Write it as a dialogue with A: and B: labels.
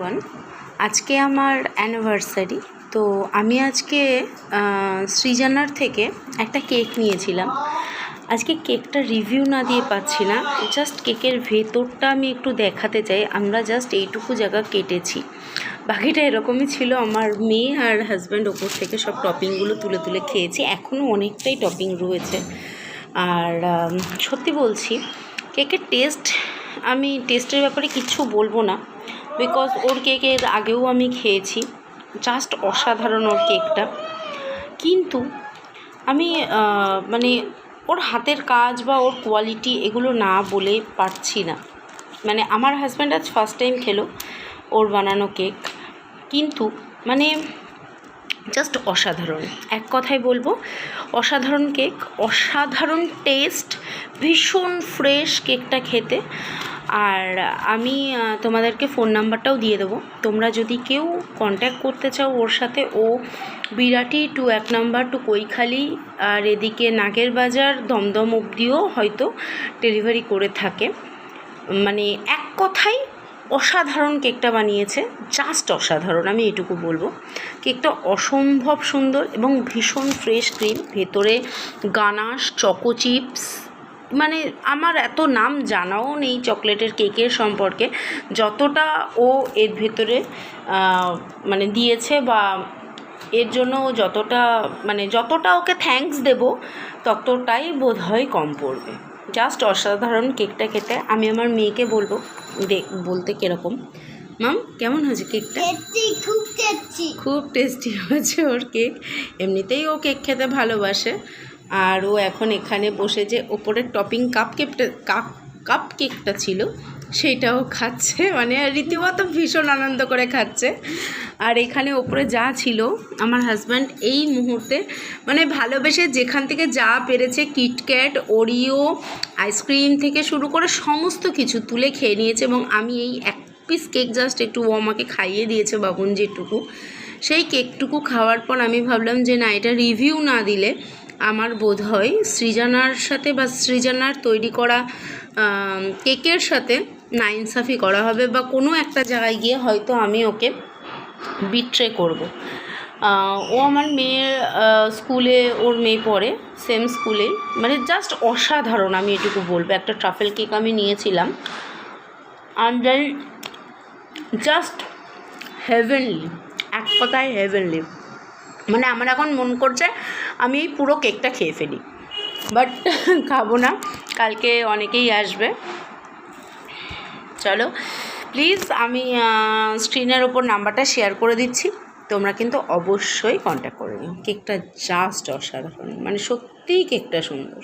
A: One আজকে আমার anniversary তো আমি আজকে সৃজনার থেকে একটা কেক নিয়েছিলাম। আজকে কেকটা রিভিউ না দিয়ে পাচ্ছি না জাস্ট কেকের ভেতরটা আমি একটু দেখাতে চাই। আমরা জাস্ট এইটুকু জায়গা কেটেছি। বাকিটা এরকমই ছিল আমার মেয়ে আর হাজব্যান্ড ওপর থেকে সব টপিংগুলো তুলে তুলে খেয়েছি। এখনও অনেকটাই টপিং রয়েছে। আর সত্যি বলছি কেকের টেস্ট আমি টেস্টের ব্যাপারে কিচ্ছু বলব না। বিকজ ওর কেকের আগেও আমি খেয়েছি। জাস্ট অসাধারণ ওর কেকটা কিন্তু আমি মানে ওর হাতের কাজ বা ওর কোয়ালিটি এগুলো না বলে পারছি না। মানে আমার হাজব্যান্ড আজ ফার্স্ট টাইম খেলো ওর বানানো কেক কিন্তু মানে জাস্ট অসাধারণ। এক কথায় বলব, অসাধারণ কেক অসাধারণ টেস্ট ভীষণ ফ্রেশ কেকটা খেতে। আর আমি তোমাদেরকে ফোন নাম্বারটাও দিয়ে দেবো। তোমরা যদি কেউ কন্ট্যাক্ট করতে চাও ওর সাথে, ও বিরাটি টু এক নাম্বার টু কৈখালি আর এদিকে নাগের বাজার দমদম অবধিও হয়তো ডেলিভারি করে থাকে। মানে এক কথায় অসাধারণ কেকটা বানিয়েছে জাস্ট অসাধারণ, আমি এটুকু বলব। কেকটা অসম্ভব সুন্দর এবং ভীষণ ফ্রেশ ক্রিম ভেতরে গানাশ চকো চিপস মানে আমার এত নাম জানাও নেই চকলেটের কেকের সম্পর্কে। যতটা ও এর ভেতরে মানে দিয়েছে বা এর জন্য ও যতটা মানে যতটা ওকে থ্যাঙ্কস দেব ততটাই বোধ হয় কম পড়বে। জাস্ট অসাধারণ কেকটা খেতে। আমি আমার মেয়েকে বলব দেখ বলতে কীরকম। মাম কেমন হয়েছে কেকটা?
B: খুব টেস্টি।
A: খুব টেস্টি হয়েছে ওর কেক। এমনিতেই ও কেক খেতে ভালোবাসে। আর ও এখন এখানে বসে যে ওপরের টপিং কাপ কেকটা কাপ কাপ কেকটা ছিল, সেইটাও খাচ্ছে। মানে রীতিমতো ভীষণ আনন্দ করে খাচ্ছে। আর এখানে ওপরে যা ছিল, আমার হাজব্যান্ড এই মুহূর্তে মানে ভালোবেসে যেখান থেকে যা পেরেছে কিটক্যাট ওরিও আইসক্রিম থেকে শুরু করে সমস্ত কিছু তুলে খেয়ে নিয়েছে এবং আমি এই এক পিস কেক জাস্ট একটু ও আমাকে খাইয়ে দিয়েছে বাবুন যেটুকু। সেই কেকটুকু খাওয়ার পর আমি ভাবলাম যে না, এটা রিভিউ না দিলে আমার বোধ হয় সৃজনার সাথে বা সৃজনার তৈরি করা কেকের সাথে নাইনসাফি করা হবে বা কোনো একটা জায়গায় গিয়ে হয়তো আমি ওকে বিট্রে করব। ও আমার মেয়ের স্কুলে ওর মেয়ে পড়ে সেম স্কুলেই মানে জাস্ট অসাধারণ আমি এটুকু বলব। একটা ট্রাফেল কেক আমি নিয়েছিলাম। অ্যান্ড দেন জাস্ট হেভেনলি এক কথায় হেভেনলি মানে আমার এখন মন করছে আমি এই পুরো কেকটা খেয়ে ফেলি। বাট খাব না, কালকে অনেকেই আসবে। চলো প্লিজ আমি স্ক্রিনের ওপর নাম্বারটা শেয়ার করে দিচ্ছি, তোমরা কিন্তু অবশ্যই কন্ট্যাক্ট করে নিও। কেকটা জাস্ট অসাধারণ মানে সত্যিই কেকটা সুন্দর।